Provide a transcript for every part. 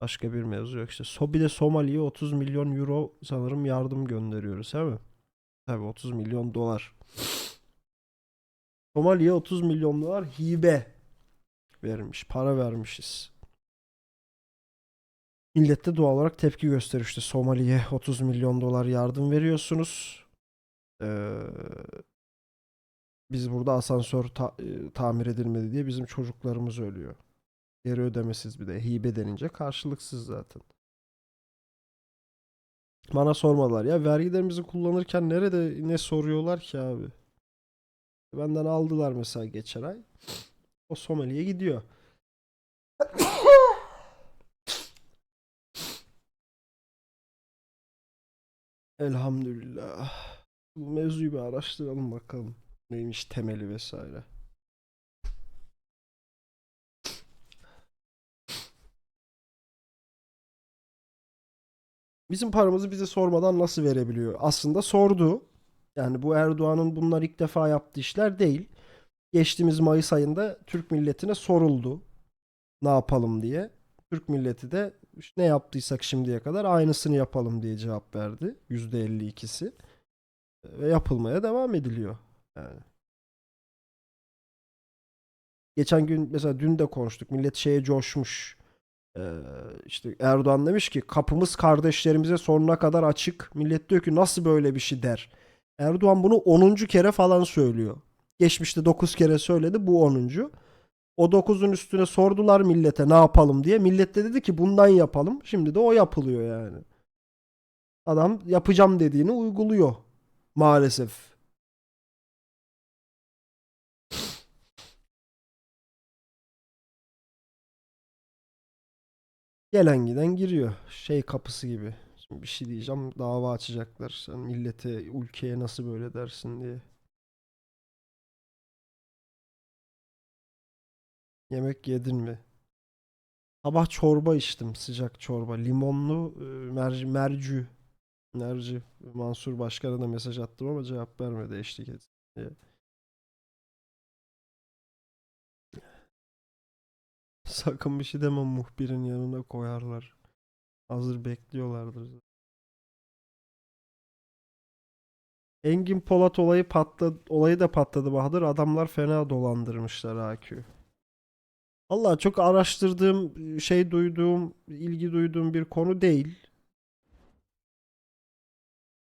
Başka bir mevzu yok işte. So, bir de Somali'ye 30 milyon euro sanırım yardım gönderiyoruz değil mi? Tabii 30 milyon dolar. Somali'ye 30 milyon dolar hibe vermiş. Para vermişiz. Millet de doğal olarak tepki gösterir işte Somali'ye 30 milyon dolar yardım veriyorsunuz. Ee, biz burada asansör ta- e, tamir edilmedi diye bizim çocuklarımız ölüyor. Geri ödemesiz bir de hibe denince karşılıksız zaten. Bana sormadılar ya vergilerimizi kullanırken nerede ne soruyorlar ki abi? Benden aldılar mesela geçen ay. O Somali'ye gidiyor. Elhamdülillah. Bu mevzuyu bir araştıralım bakalım. Neymiş temeli vesaire. Bizim paramızı bize sormadan nasıl verebiliyor? Aslında sordu. Yani bu Erdoğan'ın bunlar ilk defa yaptığı işler değil. Geçtiğimiz Mayıs ayında Türk milletine soruldu. Ne yapalım diye. Türk milleti de ne yaptıysak şimdiye kadar aynısını yapalım diye cevap verdi. %52'si. Ve yapılmaya devam ediliyor. Yani. Geçen gün mesela dün de konuştuk. Millet şeye coşmuş. Ee, işte Erdoğan demiş ki kapımız kardeşlerimize sonuna kadar açık. Millet diyor ki nasıl böyle bir şey der. Erdoğan bunu 10. kere falan söylüyor. Geçmişte 9 kere söyledi bu 10. O 9'un üstüne sordular millete ne yapalım diye. Millet de dedi ki bundan yapalım. Şimdi de o yapılıyor yani. Adam yapacağım dediğini uyguluyor. Maalesef. Gelen giden giriyor. Şey kapısı gibi. Şimdi bir şey diyeceğim dava açacaklar. Sen millete, ülkeye nasıl böyle dersin diye. Yemek yedin mi? Sabah çorba içtim. Sıcak çorba. Limonlu e, merci, mercü. Merci. Mansur Başkan'a da mesaj attım ama cevap vermedi eşlik etsin diye. Sakın bir şey deme muhbirin yanına koyarlar. Hazır bekliyorlardır. Engin Polat olayı patladı, olayı da patladı Bahadır. Adamlar fena dolandırmışlar AQ. Allah çok araştırdığım, şey duyduğum, ilgi duyduğum bir konu değil.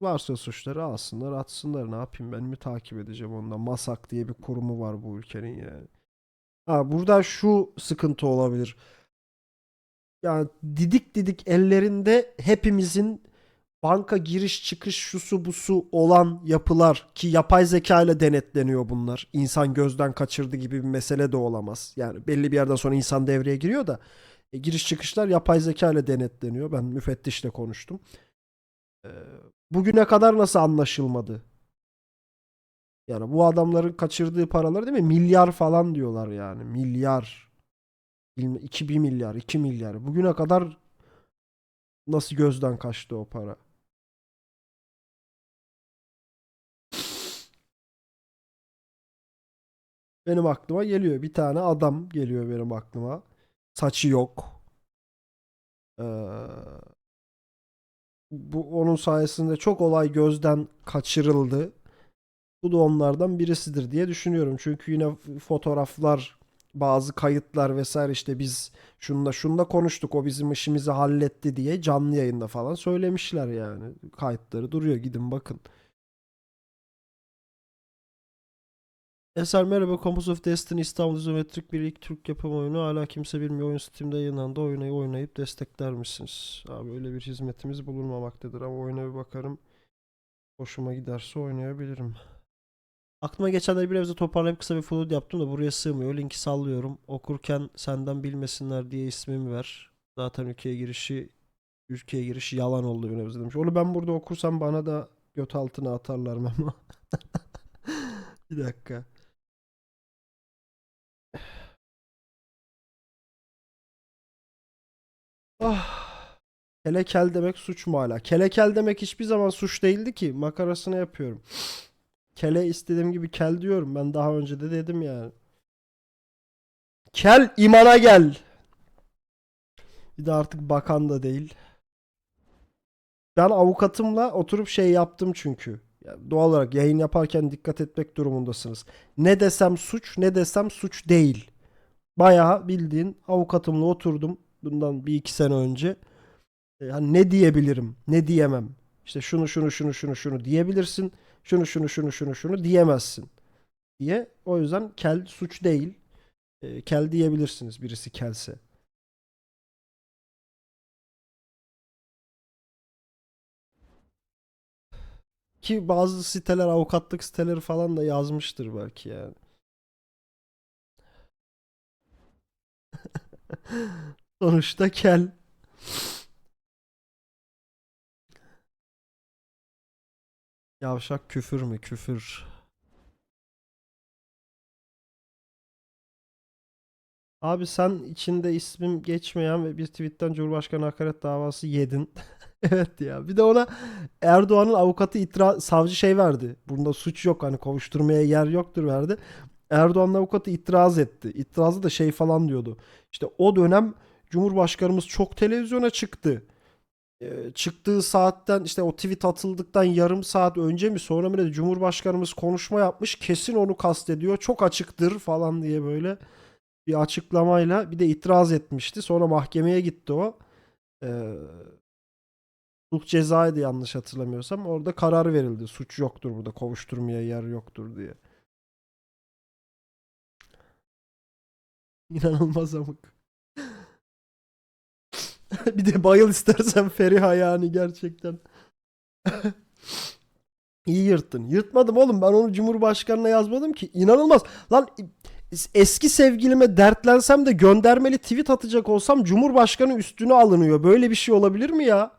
Varsa suçları alsınlar, atsınlar. Ne yapayım ben mi takip edeceğim ondan? Masak diye bir kurumu var bu ülkenin yani. Ha, burada şu sıkıntı olabilir. Yani didik didik ellerinde hepimizin banka giriş çıkış şusu busu olan yapılar ki yapay zeka ile denetleniyor bunlar. İnsan gözden kaçırdı gibi bir mesele de olamaz. Yani belli bir yerden sonra insan devreye giriyor da e, giriş çıkışlar yapay zeka ile denetleniyor. Ben müfettişle konuştum. Ee, bugüne kadar nasıl anlaşılmadı? Yani bu adamların kaçırdığı paralar değil mi? Milyar falan diyorlar yani. Milyar. 2 bir milyar, 2 milyar. Bugüne kadar nasıl gözden kaçtı o para? Benim aklıma geliyor. Bir tane adam geliyor benim aklıma. Saçı yok. Ee, bu onun sayesinde çok olay gözden kaçırıldı. Bu da onlardan birisidir diye düşünüyorum. Çünkü yine fotoğraflar, bazı kayıtlar vesaire işte biz şunla şunla konuştuk o bizim işimizi halletti diye canlı yayında falan söylemişler yani. Kayıtları duruyor gidin bakın. Eser merhaba Compass of Destiny İstanbul izometrik bir ilk Türk yapım oyunu hala kimse bilmiyor oyun Steam'de yayınlandı oynayı oynayıp destekler misiniz? Abi öyle bir hizmetimiz bulunmamaktadır ama oyuna bir bakarım. Hoşuma giderse oynayabilirim. Aklıma geçenleri bir evde toparlayıp kısa bir flood yaptım da buraya sığmıyor. Linki sallıyorum. Okurken senden bilmesinler diye ismimi ver. Zaten ülkeye girişi ülkeye girişi yalan oldu bir nebze demiş. Onu ben burada okursam bana da göt altına atarlar ama. bir dakika. Ah. Kelekel demek suç mu hala? Kelekel demek hiçbir zaman suç değildi ki. Makarasını yapıyorum. Kele istediğim gibi kel diyorum. Ben daha önce de dedim yani. Kel imana gel. Bir de artık bakan da değil. Ben avukatımla oturup şey yaptım çünkü. Ya doğal olarak yayın yaparken dikkat etmek durumundasınız. Ne desem suç, ne desem suç değil. Bayağı bildiğin avukatımla oturdum bundan bir iki sene önce. E, Yani ne diyebilirim, ne diyemem. İşte şunu şunu şunu şunu şunu diyebilirsin. Şunu şunu şunu şunu şunu diyemezsin diye. O yüzden kel suç değil. E, kel diyebilirsiniz birisi kelse. Ki bazı siteler avukatlık siteleri falan da yazmıştır belki yani. Sonuçta kel. Yavşak küfür mü? Küfür. Abi sen içinde ismim geçmeyen ve bir tweetten Cumhurbaşkanı hakaret davası yedin. Evet ya. Bir de ona Erdoğan'ın avukatı itiraz savcı şey verdi. Bunda suç yok hani kovuşturmaya yer yoktur verdi. Erdoğan'ın avukatı itiraz etti. İtirazı da şey falan diyordu. İşte o dönem Cumhurbaşkanımız çok televizyona çıktı. Ee, çıktığı saatten işte o tweet atıldıktan yarım saat önce mi sonra mı ne Cumhurbaşkanımız konuşma yapmış. Kesin onu kastediyor. Çok açıktır falan diye böyle bir açıklamayla bir de itiraz etmişti. Sonra mahkemeye gitti o. Ee, Sulh cezaydı yanlış hatırlamıyorsam. Orada karar verildi. Suç yoktur burada. Kovuşturmaya yer yoktur diye. İnanılmaz amık. bir de bayıl istersen Feriha yani gerçekten. İyi yırttın. Yırtmadım oğlum. Ben onu Cumhurbaşkanına yazmadım ki. İnanılmaz. Lan eski sevgilime dertlensem de göndermeli tweet atacak olsam Cumhurbaşkanı üstüne alınıyor. Böyle bir şey olabilir mi ya?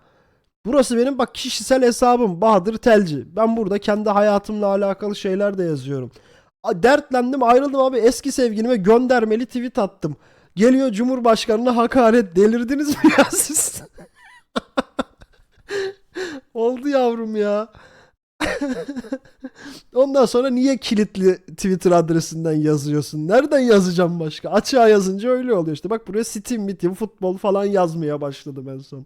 Burası benim bak kişisel hesabım Bahadır Telci. Ben burada kendi hayatımla alakalı şeyler de yazıyorum. Dertlendim ayrıldım abi eski sevgilime göndermeli tweet attım. Geliyor Cumhurbaşkanına hakaret delirdiniz mi ya siz? Oldu yavrum ya. Ondan sonra niye kilitli Twitter adresinden yazıyorsun? Nereden yazacağım başka? Açığa yazınca öyle oluyor işte. Bak buraya Steam, Meeting, futbol falan yazmaya başladım en son.